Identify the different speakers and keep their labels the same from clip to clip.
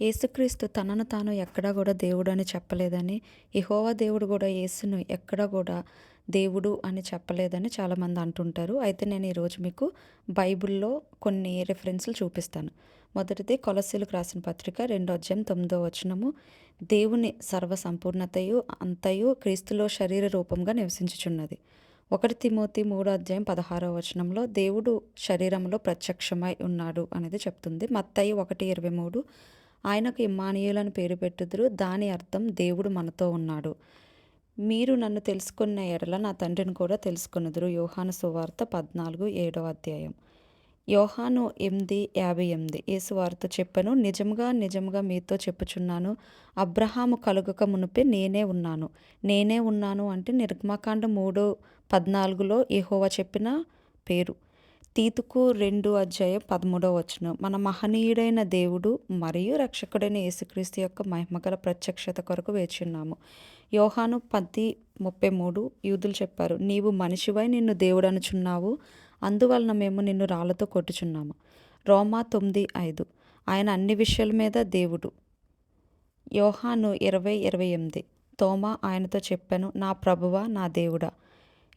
Speaker 1: యేసుక్రీస్తు తనను తాను ఎక్కడా కూడా దేవుడు అని చెప్పలేదని యెహోవా దేవుడు కూడా యేసును ఎక్కడా కూడా దేవుడు అని చెప్పలేదని చాలామంది అంటుంటారు. అయితే నేను ఈరోజు మీకు బైబిల్లో కొన్ని రెఫరెన్స్లు చూపిస్తాను. మొదటిది కొలసీలకు రాసిన పత్రిక రెండో అధ్యాయం తొమ్మిదో వచనము. దేవుని సర్వ సంపూర్ణతయు అంతయు క్రీస్తులో శరీర రూపంగా నివసించుచున్నది. ఒకటి తిమోతి మూడో అధ్యాయం పదహారో వచనంలో దేవుడు శరీరంలో ప్రత్యక్షమై ఉన్నాడు అనేది చెప్తుంది. మత్తయి ఒకటి ఇరవై మూడు ఆయనకు ఇమ్మానియులని పేరు పెట్టుదురు. దాని అర్థం దేవుడు మనతో ఉన్నాడు. మీరు నన్ను తెలుసుకున్న ఎడల నా తండ్రిని కూడా తెలుసుకున్నదురు. యోహాను సువార్త పద్నాలుగు ఏడో అధ్యాయం. యోహాను ఎనిమిది యాభై ఎనిమిది. ఏ సువార్త చెప్పాను నిజంగా నిజంగా మీతో చెప్పుచున్నాను. అబ్రహాము కలుగక మునిపే నేనే ఉన్నాను. నేనే ఉన్నాను అంటే నిర్గమాకాండ మూడు పద్నాలుగులో ఏహోవా చెప్పిన పేరు. తీతుకు రెండు అధ్యాయం పదమూడవ వచనం. మన మహనీయుడైన దేవుడు మరియు రక్షకుడైన యేసుక్రీస్తు యొక్క మహిమగల ప్రత్యక్షత కొరకు వేచున్నాము యోహాను పది ముప్పై మూడు యూదులు చెప్పారు నీవు మనిషివై నిన్ను దేవుడు అనుచున్నావు అందువలన మేము నిన్ను రాళ్ళతో కొట్టుచున్నాము రోమా తొమ్మిది ఐదు. ఆయన అన్ని విషయాల మీద దేవుడు. యోహాను ఇరవై ఇరవై ఎనిమిది. తోమా ఆయనతో చెప్పాను నా ప్రభువ నా దేవుడా.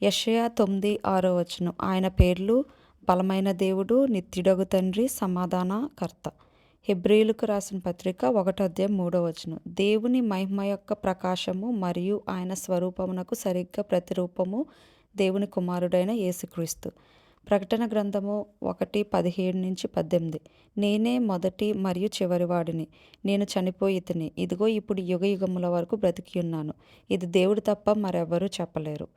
Speaker 1: యషయా తొమ్మిది ఆరో వచనం. ఆయన పేర్లు బలమైన దేవుడు నిత్యుడగు తండ్రి సమాధానకర్త. హెబ్రియులకు రాసిన పత్రిక ఒకటో అధ్యాయం మూడో వచనం. దేవుని మహిమ యొక్క ప్రకాశము మరియు ఆయన స్వరూపమునకు సరిగ్గా ప్రతిరూపము దేవుని కుమారుడైన యేసుక్రీస్తు. ప్రకటన గ్రంథము ఒకటి పదిహేడు నుంచి పద్దెనిమిది. నేనే మొదటి మరియు చివరి వాడిని. నేను చనిపోయితిని ఇదిగో ఇప్పుడు యుగ యుగముల వరకు బ్రతికి ఉన్నాను. ఇది దేవుడు తప్ప మరెవ్వరూ చెప్పలేరు.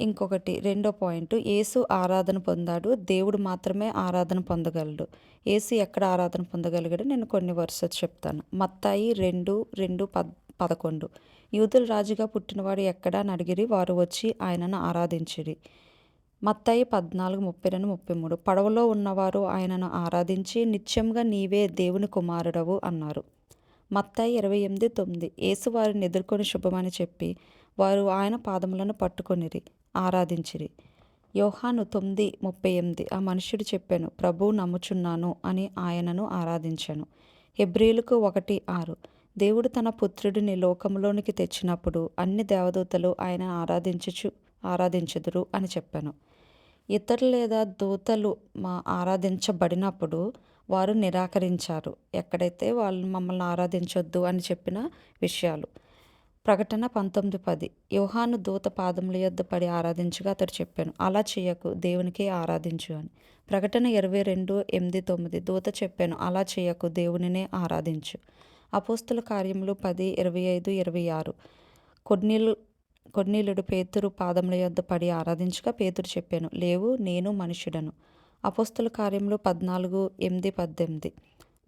Speaker 1: ఇంకొకటి రెండో పాయింట్ యేసు ఆరాధన పొందాడు దేవుడు మాత్రమే ఆరాధన పొందగలడు. యేసు ఎక్కడ ఆరాధన పొందగలిగాడు? నేను కొన్ని వరుసలు చెప్తాను. మత్తాయి రెండు రెండు పద్ పదకొండు. యూదుల రాజుగా పుట్టినవాడు ఎక్కడా అని అడిగిరి వారు వచ్చి ఆయనను ఆరాధించిరి. మత్తాయి పద్నాలుగు ముప్పై రెండు ముప్పై మూడు. పడవలో ఉన్నవారు ఆయనను ఆరాధించి నిత్యంగా నీవే దేవుని కుమారుడవు అన్నారు. మత్తాయి ఇరవై ఎనిమిది తొమ్మిది. యేసు వారిని ఎదుర్కొని శుభమని చెప్పి వారు ఆయన పాదములను పట్టుకొనిరి. ఆరాధించిరి. యోహాను తొమ్మిది ముప్పై ఎనిమిది ఆ మనుషుడు చెప్పాను ప్రభువు నమ్ముచున్నాను అని ఆయనను ఆరాధించాను. హెబ్రిలకు ఒకటి ఆరు దేవుడు తన పుత్రుడిని లోకంలోనికి తెచ్చినప్పుడు అన్ని దేవదూతలు ఆయన ఆరాధించుచు ఆరాధించుదురు అని చెప్పాను. ఇతరులు లేదా దూతలు మా ఆరాధించబడినప్పుడు వారు నిరాకరించారు. ఎక్కడైతే వాళ్ళు మమ్మల్ని ఆరాధించొద్దు అని చెప్పిన విషయాలు. ప్రకటన పంతొమ్మిది పది. యోహాను దూత పాదముల యొద్ద పడి ఆరాధించగా అతడు చెప్పాను అలా చేయకు దేవునికే ఆరాధించు అని. ప్రకటన ఇరవై రెండు ఎనిమిది తొమ్మిది. దూత చెప్పాను అలా చేయకు దేవునినే ఆరాధించు. అపోస్తుల కార్యములు పది ఇరవై ఐదు ఇరవై ఆరు. కొన్నిళ్ళు కొన్నిలుడు పేతురు పాదముల యొద్ద పడి ఆరాధించగా పేతురు చెప్పాను లేవు నేను మనుషుడను అపోస్తుల కార్యములు పద్నాలుగు ఎనిమిది పద్దెనిమిది.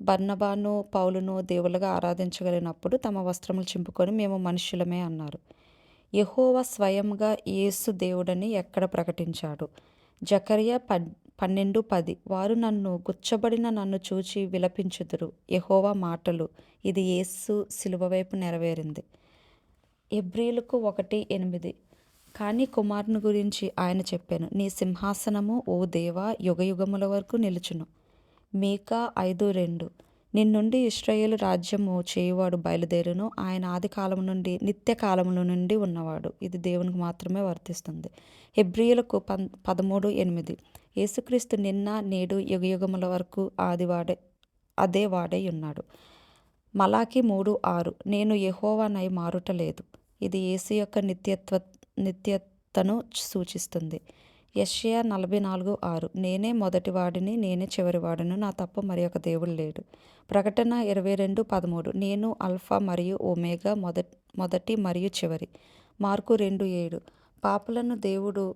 Speaker 1: బర్నబాను పౌలును దేవులుగా ఆరాధించగలిగినప్పుడు తమ వస్త్రములు చింపుకొని మేము మనుషులమే అన్నారు. యహోవా స్వయంగా యేసు దేవుడని ఎక్కడ ప్రకటించాడు? జకరియా పద్ పన్నెండు పది. వారు నన్ను గుచ్చబడిన నన్ను చూచి విలపించుదురు. యహోవా మాటలు. ఇది యేసు సిలువ వైపు నెరవేరింది. ఎబ్రిలకు ఒకటి ఎనిమిది. కానీ కుమారుని గురించి ఆయన చెప్పాను. నీ సింహాసనము ఓ దేవా యుగయుగముల వరకు నిలుచును. మీకా ఐదు రెండు. నిన్నుండి ఇస్రాయేల్ రాజ్యము చేయువాడు బయలుదేరును. ఆయన ఆదికాలం నుండి నిత్య నుండి ఉన్నవాడు. ఇది దేవునికి మాత్రమే వర్తిస్తుంది. హెబ్రియులకు పం పదమూడు ఎనిమిది. యేసుక్రీస్తు నిన్న నేడు యుగయుగముల వరకు ఆదివాడే అదే వాడై ఉన్నాడు. మలాకి మూడు ఆరు. నేను యహోవానై మారుట లేదు. ఇది యేసు యొక్క నిత్యత్వ నిత్యతను సూచిస్తుంది. యష్యా నలభై నాలుగు ఆరు. నేనే మొదటివాడిని నేనే చివరివాడిని నా తప్ప మరి ఒక దేవుడు లేడు. ప్రకటన ఇరవై రెండు పదమూడు. నేను అల్ఫా మరియు ఒమేగా మొద మొదటి మరియు చివరి. మార్కు రెండు ఏడు. పాపులను దేవుడు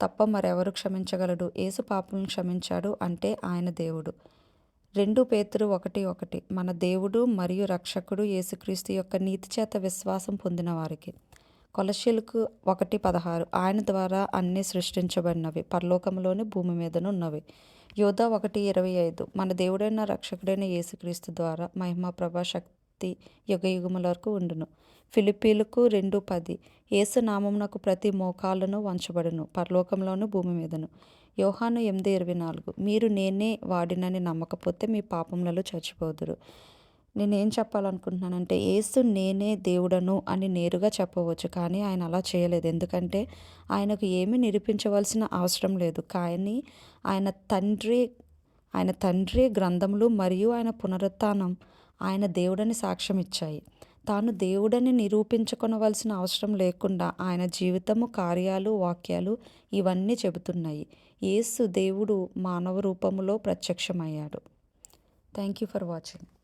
Speaker 1: తప్ప మరెవరు క్షమించగలడు? ఏసు పాపులను క్షమించాడు అంటే ఆయన దేవుడు. రెండు పేతురు ఒకటి ఒకటి. మన దేవుడు మరియు రక్షకుడు యేసుక్రీస్తు యొక్క నీతి చేత విశ్వాసం పొందిన వారికి. కొలశీలకు ఒకటి పదహారు. ఆయన ద్వారా అన్నీ సృష్టించబడినవి. పరలోకంలోని భూమి మీదను ఉన్నవి. యోధ ఒకటి ఇరవై ఐదు. మన దేవుడైన రక్షకుడైన యేసుక్రీస్తు ద్వారా మహిమ ప్రభా శక్తి యుగ యుగముల వరకు ఉండును. ఫిలిపీలకు రెండు పది. యేసు నామమునకు ప్రతి మోకాలను వంచబడును. పరలోకంలోను భూమి మీదను. యోహాను ఎనిమిది ఇరవై నాలుగు. మీరు నేనే వాడినని నమ్మకపోతే మీ పాపములలో చచ్చిపోదురు. నేనేం చెప్పాలనుకుంటున్నానంటే ఏసు నేనే దేవుడను అని నేరుగా చెప్పవచ్చు. కానీ ఆయన అలా చేయలేదు. ఎందుకంటే ఆయనకు ఏమీ నిరూపించవలసిన అవసరం లేదు. కానీ ఆయన తండ్రి ఆయన తండ్రి గ్రంథములు మరియు ఆయన పునరుత్థానం ఆయన దేవుడని సాక్ష్యం ఇచ్చాయి. తాను దేవుడని నిరూపించుకొనవలసిన అవసరం లేకుండా ఆయన జీవితము కార్యాలు వాక్యాలు ఇవన్నీ చెబుతున్నాయి. యేసు దేవుడు మానవ రూపములో ప్రత్యక్షమయ్యాడు. Thank you for watching.